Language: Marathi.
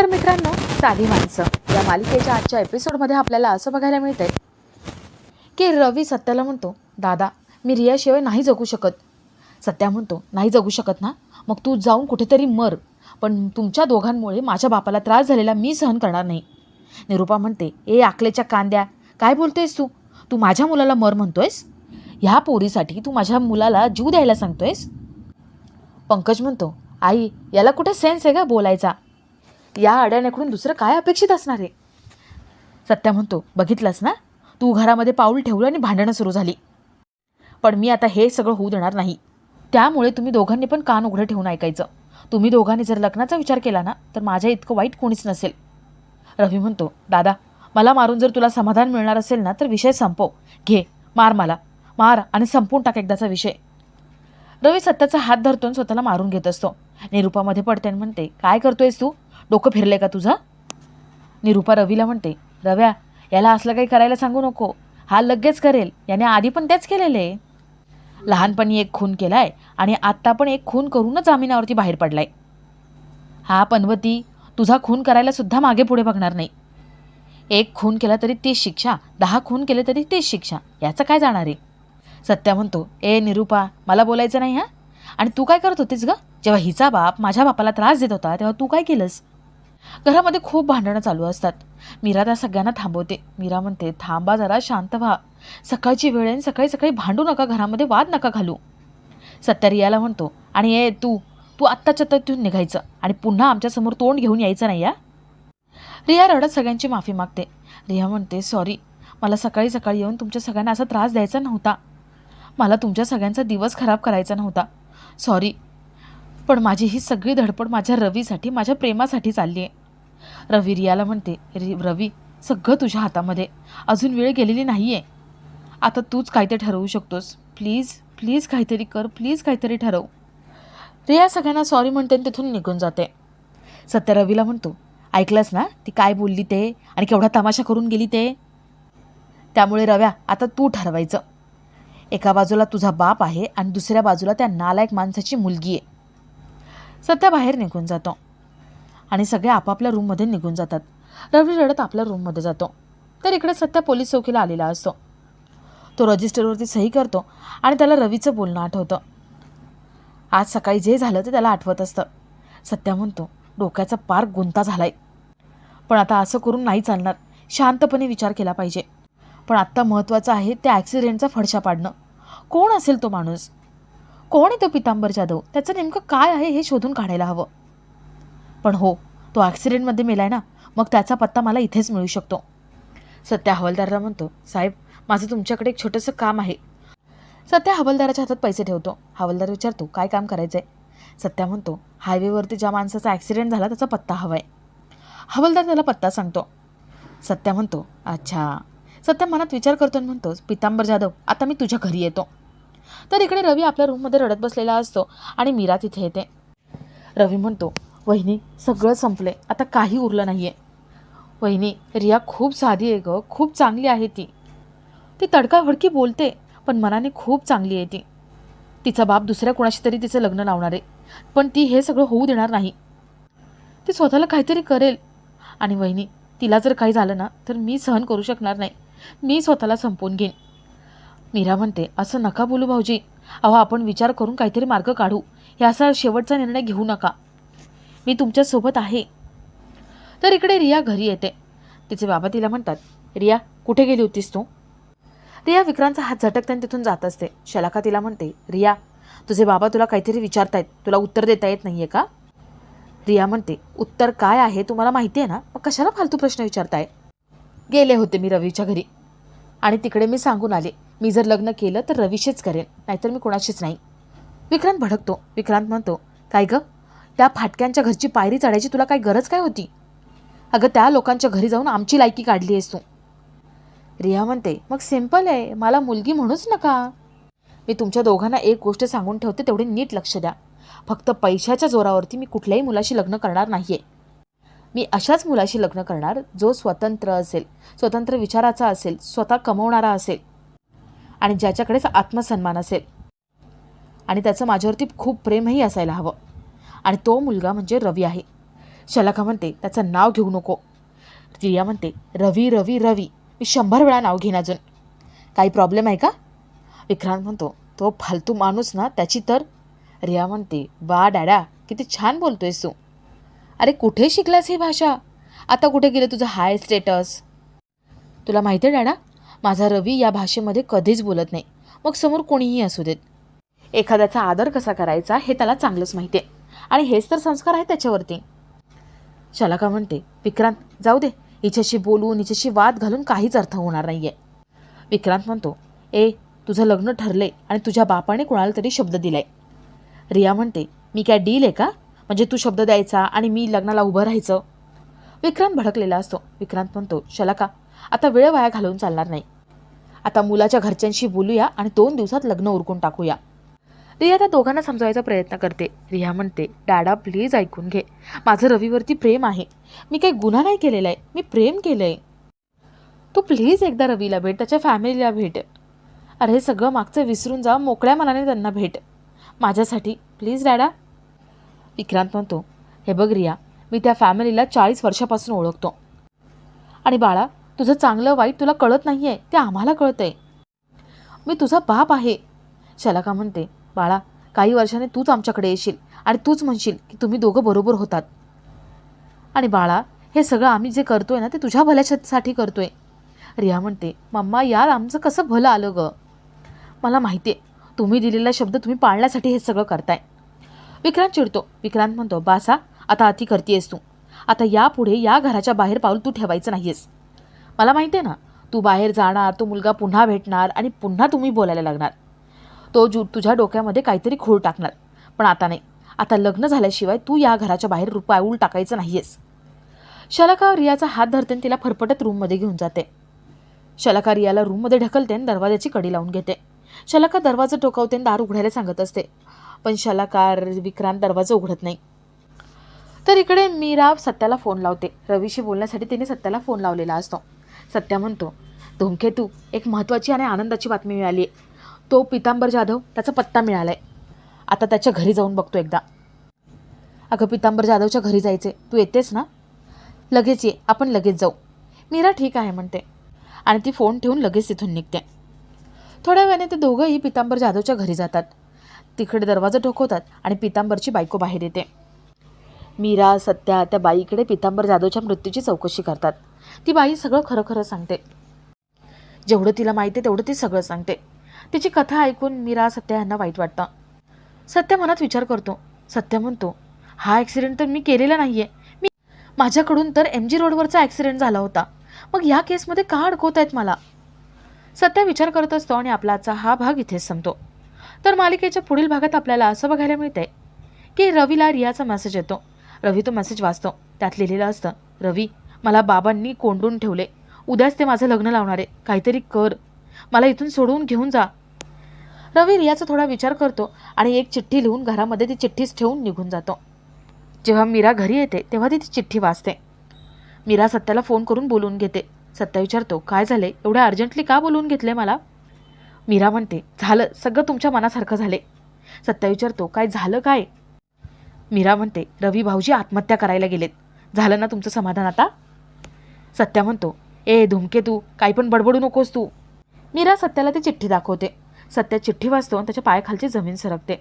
तर मित्रांनो साधी माणसं. या मालिकेच्या आजच्या एपिसोडमध्ये आपल्याला असं बघायला मिळतंय की रवी सत्याला म्हणतो दादा मी रियाशिवाय नाही जगू शकत. सत्या म्हणतो नाही जगू शकत ना? मग तू जाऊन कुठेतरी मर. पण तुमच्या दोघांमुळे माझ्या बापाला त्रास झालेला मी सहन करणार नाही. निरूपा म्हणते ए आकलेच्या कांद्या काय बोलतोयस तू? तू माझ्या मुलाला मर म्हणतोयस? ह्या पोरीसाठी तू माझ्या मुलाला जीव द्यायला सांगतोयस? पंकज म्हणतो आई याला कुठे सेन्स आहे का बोलायचा? या अड्यानेकडून दुसरं काय अपेक्षित असणार आहे? सत्या म्हणतो बघितलंस ना? तू घरामध्ये पाऊल ठेवलं आणि भांडणं सुरू झाली. पण मी आता हे सगळं होऊ देणार नाही. त्यामुळे तुम्ही दोघांनी पण कान उघडं ठेवून ऐकायचं. तुम्ही दोघांनी जर लग्नाचा विचार केला ना तर माझ्या इतकं वाईट कोणीच नसेल. रवी म्हणतो दादा मला मारून जर तुला समाधान मिळणार असेल ना तर विषय संपव. घे मार मला. मार आणि संपवून टाक एकदाचा विषय. रवी सत्याचा हात धरतो आणि स्वतःला मारून घेत असतो. निरूपामध्ये पडते आणि म्हणते काय करतोयस तू? डोकं फिरलंय का तुझं? निरुपा रवीला म्हणते रव्या याला असलं काही करायला सांगू नको. हा लगेच करेल. याने आधी पण तेच केलेले. लहानपणी एक खून केलाय आणि आत्ता पण एक खून करूनच जामिनावरती बाहेर पडलाय. हा पनवती तुझा खून करायला सुद्धा मागे पुढे बघणार नाही. एक खून केला तरी तीच शिक्षा दहा खून केले तरी तीच शिक्षा. याचं काय जाणार आहे? सत्या म्हणतो ए निरुपा मला बोलायचं नाही हां? आणि तू काय करत होतीस ग? जेव्हा हिचा बाप माझ्या बापाला त्रास देत होता तेव्हा तू काय केलंस? घरामध्ये खूप भांडणं चालू असतात. मीरा त्या सगळ्यांना थांबवते. मीरा म्हणते थांबा जरा शांत व्हा. सकाळची वेळ आहे आणि सकाळी सकाळी भांडू नका घरामध्ये वाद नका घालू. सत्या रियाला म्हणतो आणि ए तू. तू आत्ताच्या आत्ता तिथून निघायचं आणि पुन्हा आमच्यासमोर तोंड घेऊन यायचं नाही या? रिया रडत सगळ्यांची माफी मागते. रिया म्हणते सॉरी. मला सकाळी सकाळी येऊन तुमच्या सगळ्यांना असा त्रास द्यायचा नव्हता. मला तुमच्या सगळ्यांचा दिवस खराब करायचा नव्हता. सॉरी. पण माझी ही सगळी धडपड माझ्या रवीसाठी माझ्या प्रेमासाठी चालली आहे रवी रियाला म्हणते रि रवी सगळं तुझ्या हातामध्ये. अजून वेळ गेलेली नाही आहे आता तूच काहीतरी ठरवू शकतोस. प्लीज प्लीज काहीतरी कर प्लीज काहीतरी ठरव. रिया सगळ्यांना सॉरी म्हणते आणि तिथून निघून जाते. सत्य रवीला म्हणतो ऐकलंस ना ती काय बोलली ते? आणि केवढा तमाशा करून गेली ते? त्यामुळे रव्या आता तू ठरवायचं. एका बाजूला तुझा बाप आहे आणि दुसऱ्या बाजूला त्या नालायक माणसाची मुलगी आहे. सध्या बाहेर निघून जातो. आणि सगळे आपापल्या रूममध्ये निघून जातात. रवी रडत आपल्या रूममध्ये जातो. तर इकडे सध्या पोलीस चौकीला आलेला असतो. तो रजिस्टरवरती सही करतो आणि त्याला रवीचं बोलणं आठवतं. आज सकाळी जे झालं ते त्याला आठवत असतं. सत्या म्हणतो डोक्याचा पार गुंता झालाय. पण आता असं करून नाही चालणार. शांतपणे विचार केला पाहिजे. पण आत्ता महत्त्वाचं आहे त्या ॲक्सिडेंटचा फडशा पाडणं. कोण असेल तो माणूस? कोण आहे तो पितांबर जाधव? त्याचं नेमकं काय आहे हे शोधून काढायला हवं. पण हो तो ॲक्सिडेंटमध्ये मेलाय ना मग त्याचा पत्ता मला इथेच मिळू शकतो. सत्या हवालदाराला म्हणतो साहेब माझं तुमच्याकडे एक छोटंसं काम आहे. सत्या हवालदाराच्या हातात पैसे ठेवतो. हवालदार विचारतो काय काम करायचं आहे सत्या म्हणतो हायवेवरती ज्या माणसाचा ॲक्सिडेंट झाला त्याचा पत्ता हवा आहे हवालदार त्याला पत्ता सांगतो. सत्या म्हणतो अच्छा. सत्या मनात विचार करतो आणि म्हणतोच पितांबर जाधव आता मी तुझ्या घरी येतो. तर इकडे रवी आपल्या रूममध्ये रडत बसलेला असतो आणि मीरा तिथे येते. रवी म्हणतो वहिनी सगळं संपले आता काही उरलं नाही आहे वहिनी रिया खूप साधी आहे गं. खूप चांगली आहे ती. ती तडकाफडकी बोलते पण मनाने खूप चांगली आहे ती. तिचा बाप दुसऱ्या कोणाशी तरी तिचं लग्न लावणार आहे. पण ती हे सगळं होऊ देणार नाही. ती स्वतःला काहीतरी करेल. आणि वहिनी तिला जर काही झालं ना तर मी सहन करू शकणार नाही. मी स्वतःला संपवून घेईन. मीरा म्हणते असं नका बोलू भाऊजी. अहो आपण विचार करून काहीतरी मार्ग काढू. हे असा शेवटचा निर्णय घेऊ नका. मी तुमच्यासोबत आहे. तर इकडे रिया घरी येते. तिचे बाबा तिला म्हणतात रिया कुठे गेली होतीस तू? रिया विक्रांतचा हात झटकताना तिथून जात असते. शलाका तिला म्हणते रिया तुझे बाबा तुला काहीतरी विचारतायत. तुला उत्तर देता येत नाही आहे का? रिया म्हणते उत्तर काय आहे? तुम्हाला माहिती आहे ना? मग कशाला फालतू प्रश्न विचारताय? गेले होते मी रवीच्या घरी. आणि तिकडे मी सांगून आले. मी जर लग्न केलं तर रवीशीच करेन नाहीतर मी कोणाशीच नाही. विक्रांत भडकतो. विक्रांत म्हणतो काय गं? त्या फाटक्यांच्या घरची पायरी चढायची तुला काय गरज काय होती? अगं त्या लोकांच्या घरी जाऊन आमची लायकी काढली आहेस तू. रिया म्हणते मग सिंपल आहे. मला मुलगी म्हणूच नका. मी तुमच्या दोघांना एक गोष्ट सांगून ठेवते तेवढे नीट लक्ष द्या. फक्त पैशाच्या जोरावरती मी कुठल्याही मुलाशी लग्न करणार नाही आहे मी अशाच मुलाशी लग्न करणार जो स्वतंत्र असेल स्वतंत्र विचाराचा असेल स्वतः कमवणारा असेल आणि ज्याच्याकडेच आत्मसन्मान असेल. आणि त्याचं माझ्यावरती खूप प्रेमही असायला हवं. आणि तो मुलगा म्हणजे रवी आहे. शलाखा म्हणते त्याचं नाव घेऊ नको. रिया म्हणते रवी रवी रवी मी शंभर वेळा नाव घेईन अजून. काही प्रॉब्लेम आहे का? विक्रांत म्हणतो तो फालतू माणूस ना त्याची तर. रिया म्हणते वा डॅडा किती छान बोलतोयस तू. अरे कुठे शिकलास ही भाषा? आता कुठे गेलं तुझं हाय स्टेटस तुला माहिती आहे डॅडा माझा रवी या भाषेमध्ये कधीच बोलत नाही. मग समोर कोणीही असू देत. एखाद्याचा आदर कसा करायचा हे त्याला चांगलंच माहिती आहे. आणि हेच तर संस्कार आहेत त्याच्यावरती. शलाका म्हणते विक्रांत जाऊ दे. हिच्याशी बोलून हिच्याशी वाद घालून काहीच अर्थ होणार नाही आहे विक्रांत म्हणतो ए तुझं लग्न ठरले आणि तुझ्या बापाने कोणाला तरी शब्द दिलाय. रिया म्हणते मी काय डील आहे का? म्हणजे तू शब्द द्यायचा आणि मी लग्नाला उभं राहायचं? विक्रांत भडकलेला असतो. विक्रांत म्हणतो शलाका आता वेळ वाया घालवून चालणार नाही. आता मुलाच्या घरच्यांशी बोलूया आणि दोन दिवसात लग्न उरकून टाकूया. रिया त्या दोघांना समजावायचा प्रयत्न करते. रिया म्हणते डॅडा प्लीज ऐकून घे. माझं रवीवरती प्रेम आहे. मी काही गुन्हा नाही केलेला आहे मी प्रेम केलं आहे तू प्लीज एकदा रवीला भेट. त्याच्या फॅमिलीला भेट. अरे हे सगळं मागचं विसरून जा. मोकळ्या मनाने त्यांना भेट. माझ्यासाठी. प्लीज डॅडा विक्रांत म्हणतो हे बघ रिया मी त्या फॅमिलीला चाळीस वर्षापासून ओळखतो. आणि बाळा तुझं चांगलं वाईट तुला कळत नाही आहे ते आम्हाला कळतं आहे मी तुझा बाप आहे. शलाका म्हणते बाळा काही वर्षाने तूच आमच्याकडे येशील आणि तूच म्हणशील की तुम्ही दोघं बरोबर होतात. आणि बाळा हे सगळं आम्ही जे करतोय ना ते तुझ्या भल्यासाठी करतोय. रिया म्हणते मम्मा यार आमचं कसं भलं आलं ग? मला माहिती आहे तुम्ही दिलेला शब्द तुम्ही पाळण्यासाठी हे सगळं करताय. विक्रांत चिडतो. विक्रांत म्हणतो बासा आता अति करतेयस तू. आता यापुढे या घराच्या बाहेर पाऊल तू ठेवायचं नाहीयेस. मला माहिती आहे ना तू बाहेर जाणार तो मुलगा पुन्हा भेटणार आणि पुन्हा तुम्ही बोलायला लागणार. तो जू तुझ्या डोक्यामध्ये काहीतरी खोड टाकणार. पण आता नाही. आता लग्न झाल्याशिवाय तू या घराच्या बाहेर रु- पाऊल टाकायचं नाहीयेस. शलाका रियाचा हात धरते आणि तिला फरफटत रूममध्ये घेऊन जाते. शलाका रियाला रूममध्ये ढकलते आणि दरवाजाची कडी लावून घेते. शलाका दरवाजा टोकावते आणि दार उघडायला सांगत असते. पण शलाकार विक्रांत दरवाजा उघडत नाही. तर इकडे मीरा सत्याला फोन लावते. रवीशी बोलण्यासाठी तिने सत्याला फोन लावलेला असतो. सत्या म्हणतो धूमकेतू एक महत्त्वाची आणि आनंदाची बातमी मिळाली आहे तो पितांबर जाधव त्याचा पत्ता मिळाला आहे आता त्याच्या घरी जाऊन बघतो एकदा. अगं पितांबर जाधवच्या घरी जायचे तू येतेस ना? लगेच ये. आपण लगेच जाऊ. मीरा ठीक आहे म्हणते. आणि ती फोन ठेवून लगेच तिथून निघते. थोड्या वेळाने ते दोघंही पितांबर जाधवच्या घरी जातात. तिकडे दरवाजा ठोकवतात आणि पितांबरची बायको बाहेर येते. मीरा सत्या त्या बाईकडे पितांबर जाधवच्या मृत्यूची चौकशी करतात. ती बाई सगळं खरं खरं सांगते. जेवढं तिला माहिती आहे तेवढं ती सगळं सांगते. तिची कथा ऐकून मीरा सत्या यांना वाईट वाटतं. सत्य मनात विचार करतो. सत्य म्हणतो हा ॲक्सिडेंट तर मी केलेला नाही आहे मी माझ्याकडून तर एम जी रोडवरचा ॲक्सिडेंट झाला होता. मग या केसमध्ये का अडकवत आहेत मला? सत्या विचार करत असतो आणि आपला आजचा हा भाग इथेच संपतो. तर मालिकेच्या पुढील भागात आपल्याला असं बघायला मिळतंय की रवीला रियाचा मेसेज येतो. रवी तो मेसेज वाचतो. त्यात लिहिलेलं असतं रवी मला बाबांनी कोंडून ठेवले. उद्याच ते माझं लग्न लावणार. आहे काहीतरी कर. मला इथून सोडवून घेऊन जा. रवी रियाचा थोडा विचार करतो आणि एक चिठ्ठी लिहून घरामध्ये ती चिठ्ठीच ठेवून निघून जातो. जेव्हा मीरा घरी येते तेव्हा ती ती चिठ्ठी वाचते. मीरा सत्याला फोन करून बोलून घेते. सत्या विचारतो काय झाले एवढ्या अर्जंटली का बोलवून घेतले मला? मीरा म्हणते झालं सगळं तुमच्या मनासारखं झाले. सत्या विचारतो काय झालं काय? मीरा म्हणते रवी भाऊजी आत्महत्या करायला गेलेत. झालं ना तुमचं समाधान आता? सत्या म्हणतो ए धुमके तू काही पण बडबडू नकोस तू. मीरा सत्याला ती चिठ्ठी दाखवते. सत्या चिठ्ठी वाचतो आणि त्याच्या पायाखालची जमीन सरकते.